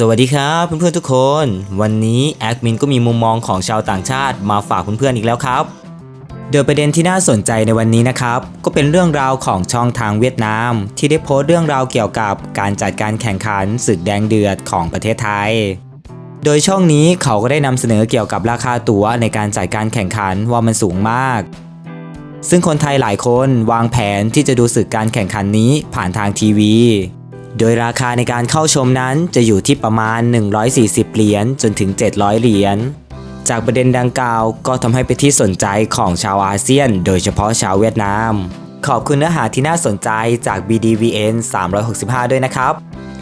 สวัสดีครับเพื่อนๆทุกคน วันนี้แอดมินก็มีมุมมองของชาวต่างชาติมาฝากเพื่อนๆอีกแล้วครับ โดยประเด็นที่น่าสนใจในวันนี้นะครับ ก็เป็นเรื่องราวของช่องทางเวียดนาม ที่ได้โพสต์เรื่องราวเกี่ยวกับการจัดการแข่งขันศึกแดงเดือดของประเทศไทย โดยช่องนี้เขาก็ได้นำเสนอเกี่ยวกับราคาตั๋วในการจัดการแข่งขันว่ามันสูงมาก ซึ่งคนไทยหลายคนวางแผนที่จะดูศึกการแข่งขันนี้ผ่านทางทีวี โดยราคาในการเข้าชมนั้นจะอยู่ที่ประมาณ 140 เหรียญจนถึง 700 เหรียญ จากประเด็นดังกล่าวก็ทำให้เป็นที่สนใจของชาวอาเซียน โดยเฉพาะชาวเวียดนาม ขอบคุณเนื้อหาที่น่าสนใจจาก BDVN 365 ด้วยนะครับ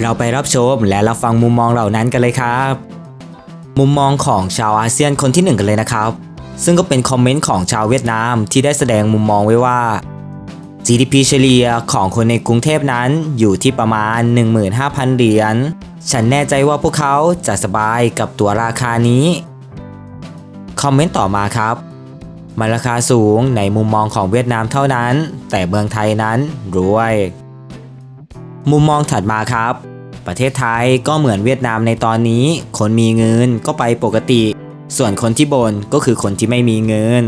เราไปรับชมและรับฟังมุมมองเหล่านั้นกันเลยครับ มุมมองของชาวอาเซียนคนที่หนึ่งกันเลยนะครับ ซึ่งก็เป็นคอมเมนต์ของชาวเวียดนามที่ได้แสดงมุมมองไว้ว่า GDP เฉลี่ยของคนในกรุงเทพนั้นอยู่ที่ประมาณ 15,000 เหรียญ ฉันแน่ใจว่าพวกเขาจะสบายกับตัวราคานี้ คอมเมนต์ต่อมาครับ มันราคาสูงในมุมมองของเวียดนามเท่านั้น แต่เมืองไทยนั้นรวย มุมมองถัดมาครับ ประเทศไทยก็เหมือนเวียดนามในตอนนี้ คนมีเงินก็ไปปกติ ส่วนคนที่บ่นก็คือคนที่ไม่มีเงิน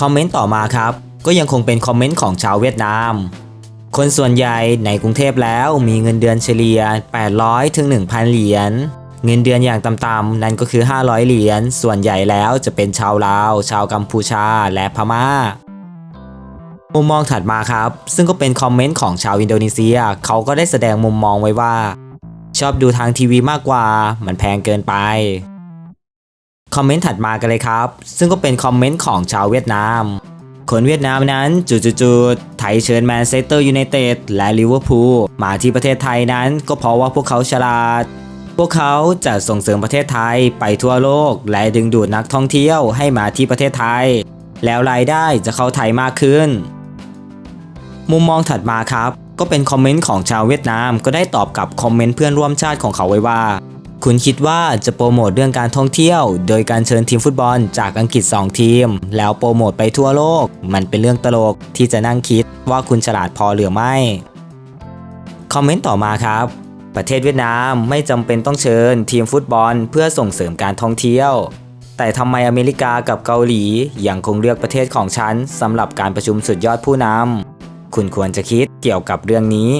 คอมเมนต์ต่อมาครับ ก็ยังคงเป็นคอมเมนต์ของชาวเวียดนาม คนส่วนใหญ่ในกรุงเทพแล้วมีเงินเดือนเฉลี่ย 800 ถึง 1,000 เหรียญ เงินเดือนอย่างต่ำๆนั่นก็คือ 500 เหรียญ ส่วนใหญ่แล้วจะเป็นชาวลาว ชาวกัมพูชา และพม่า มุมมองถัดมาครับ ซึ่งก็เป็นคอมเมนต์ของชาวอินโดนีเซีย เขาก็ได้แสดงมุมมองไว้ว่า ชอบดูทางทีวีมากกว่า มันแพงเกินไปคอมเมนต์ถัดมากันเลยครับ ซึ่งก็เป็นคอมเมนต์ของชาวเวียดนาม คนเวียดนามนั้นจุดๆไทยเชิญแมนเชสเตอร์ยูไนเต็ดและลิเวอร์พูลมาที่ประเทศไทยนั้นก็เพราะว่าพวกเขาฉลาด พวกเขาจะส่งเสริมประเทศไทยไปทั่วโลก และดึงดูดนักท่องเที่ยวให้มาที่ประเทศไทย แล้วรายได้จะเข้าไทยมากขึ้น มุมมองถัดมาครับ ก็เป็นคอมเมนต์ของชาวเวียดนามก็ได้ตอบกับคอมเมนต์เพื่อนร่วมชาติของเขาไว้ว่า คุณคิดว่าจะโปรโมทเรื่องการท่องเที่ยว โดยการเชิญทีมฟุตบอลจากอังกฤษ 2 ทีม แล้วโปรโมทไปทั่วโลก มันเป็นเรื่องตลกที่จะนั่งคิดว่าคุณฉลาดพอหรือไม่ คอมเมนต์ต่อมาครับ ประเทศเวียดนามไม่จำเป็นต้องเชิญทีมฟุตบอลเพื่อส่งเสริมการท่องเที่ยว แต่ทำไมอเมริกากับเกาหลียังคงเลือกประเทศของฉันสำหรับการประชุมสุดยอดผู้นำคุณควรจะคิดเกี่ยวกับเรื่องนี้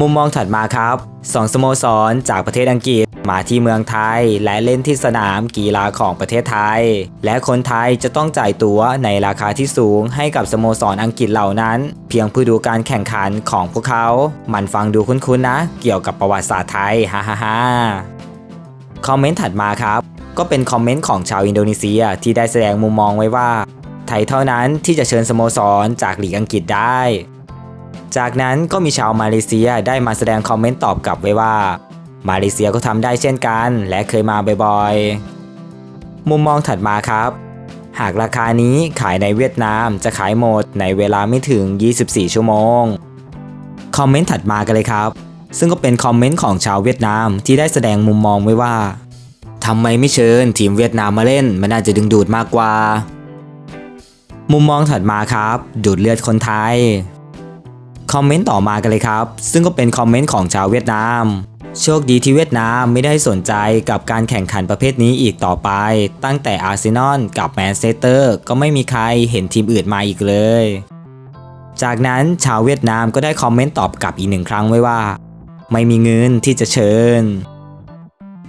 มุมมองถัดมาครับสองสโมสรจากประเทศอังกฤษมาที่เมืองไทยและเล่นที่สนามกีฬาของประเทศไทย และคนไทยจะต้องจ่ายตั๋วในราคาที่สูงให้กับสโมสรอังกฤษเหล่านั้น เพียงเพื่อดูการแข่งขันของพวกเขา มันฟังดูคุ้นๆนะ เกี่ยวกับประวัติศาสตร์ไทยฮ่าฮ่าฮ่าคอมเมนต์ถัดมาครับ ก็เป็นคอมเมนต์ของชาวอินโดนีเซียที่ได้แสดงมุมมองไว้ว่า ไทยเท่านั้นที่จะเชิญสโมสรจากหลีกอังกฤษได้ จากนั้นก็มีชาวมาเลเซียได้มาแสดงคอมเมนต์ตอบกลับไว้ว่า มาเลเซียก็ทำได้เช่นกัน และเคยมาบ่อยๆ มุมมองถัดมาครับ หากราคานี้ขายในเวียดนามจะขายหมดในเวลาไม่ถึง 24 ชั่วโมง คอมเมนต์ถัดมากันเลยครับ ซึ่งก็เป็นคอมเมนต์ของชาวเวียดนามที่ได้แสดงมุมมองไว้ว่าทำไมไม่เชิญทีมเวียดนามมาเล่น มันน่าจะดึงดูดมากกว่า มุมมองถัดมาครับ ดูดเลือดคนไทย คอมเมนต์ต่อมากันเลยครับ ซึ่งก็เป็นคอมเมนต์ของชาวเวียดนาม โชคดีที่เวียดนามไม่ได้สนใจกับการแข่งขันประเภทนี้อีกต่อไป ตั้งแต่อาร์เซนอลกับแมนเชสเตอร์ก็ไม่มีใครเห็นทีมอื่นมาอีกเลย จากนั้นชาวเวียดนามก็ได้คอมเมนต์ตอบกลับอีกหนึ่งครั้งไว้ว่า ไม่มีเงินที่จะเชิญ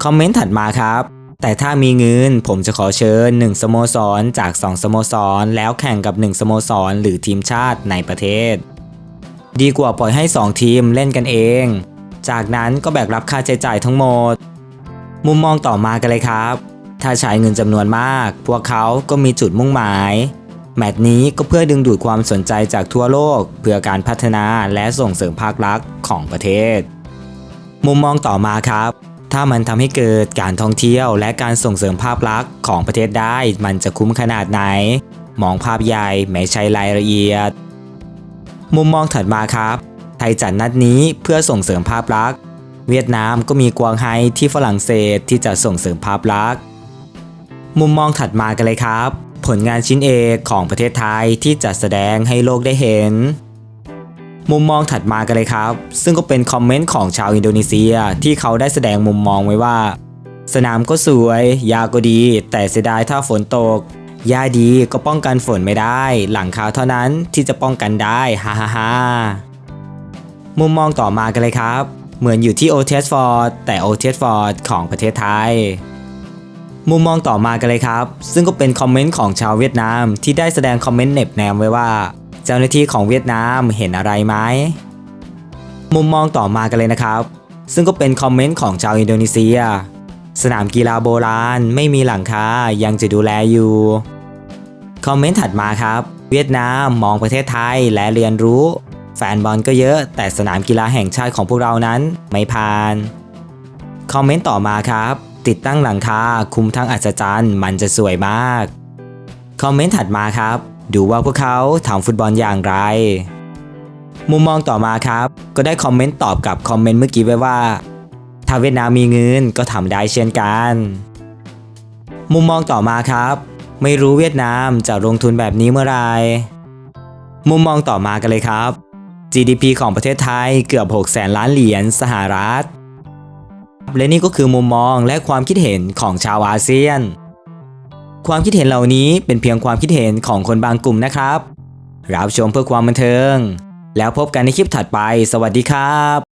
คอมเมนต์ถัดมาครับแต่ถ้ามีเงินผมจะขอเชิญ 1 สโมสรจาก 2 สโมสร แล้วแข่งกับ 1 สโมสร หรือทีมชาติในประเทศ ดีกว่าปล่อยให้ 2 ทีมเล่นกันเอง จากนั้นก็แบกรับค่าใช้จ่ายทั้งหมด มุมมองต่อมากันเลยครับ ถ้าใช้เงินจำนวนมาก พวกเขาก็มีจุดมุ่งหมาย แมตช์นี้ก็เพื่อดึงดูดความสนใจจากทั่วโลก เพื่อการพัฒนาและส่งเสริมภาคลักษณ์ของประเทศ มุมมองต่อมาครับ ถ้ามันทำให้เกิดการท่องเที่ยว และการส่งเสริมภาพลักษณ์ของประเทศได้ มันจะคุ้มขนาดไหน มองภาพใหญ่ไม่ใช่รายละเอียด มุมมองถัดมาครับ ไทยจัดนัดนี้เพื่อส่งเสริมภาพลักษณ์ เวียดนามก็มีกวางไฮที่ฝรั่งเศสที่จะส่งเสริมภาพลักษณ์ มุมมองถัดมากันเลยครับ ผลงานชิ้นเอกของประเทศไทยที่จัดแสดงให้โลกได้เห็น มุมมองถัดมากันเลยครับ ซึ่งก็เป็นคอมเมนต์ของชาวอินโดนีเซียที่เขาได้แสดงมุมมองไว้ว่า สนามก็สวย ยาก็ดี แต่เสียดายถ้าฝนตก หญ้าดีก็ป้องกันฝนไม่ได้ หลังคาเท่านั้นที่จะป้องกันได้ฮ่าฮ่าฮ่ามุมมองต่อมากันเลยครับ เหมือนอยู่ที่โอเทสฟอร์ดแต่โอเทสฟอร์ดของประเทศไทย มุมมองต่อมากันเลยครับ ซึ่งก็เป็นคอมเมนต์ของชาวเวียดนามที่ได้แสดงคอมเมนต์เน็บแนมไว้ว่า เจ้าหน้าที่ของเวียดนามเห็นอะไรไหมมุมมองต่อมากันเลยนะครับ ซึ่งก็เป็นคอมเมนต์ของชาวอินโดนีเซีย สนามกีฬาโบราณไม่มีหลังคายังจะดูแลอยู่ คอมเมนต์ถัดมาครับ เวียดนามมองประเทศไทยและเรียนรู้ แฟนบอลก็เยอะ แต่สนามกีฬาแห่งชาติของพวกเรานั้นไม่ผ่าน คอมเมนต์ต่อมาครับ ติดตั้งหลังคาคุมทั้งอัศจรรย์มันจะสวยมาก คอมเมนต์ถัดมาครับ ดูว่าพวกเขาทำฟุตบอลอย่างไรมุมมองต่อมาครับ ก็ได้คอมเมนต์ตอบกับคอมเมนต์เมื่อกี้ไว้ว่า ถ้าเวียดนามมีเงินก็ทำได้เช่นกัน มุมมองต่อมาครับ ไม่รู้เวียดนามจะลงทุนแบบนี้เมื่อไหรมุมมองต่อมากันเลยครับ GDP ของประเทศไทยเกือบ6แสนล้านเหรียญสหรัฐ และนี่ก็คือมุมมองและความคิดเห็นของชาวอาเซียน ความคิดเห็นเหล่านี้เป็นเพียงความคิดเห็นของคนบางกลุ่มนะครับ รับชมเพื่อความบันเทิง แล้วพบกันในคลิปถัดไป สวัสดีครับ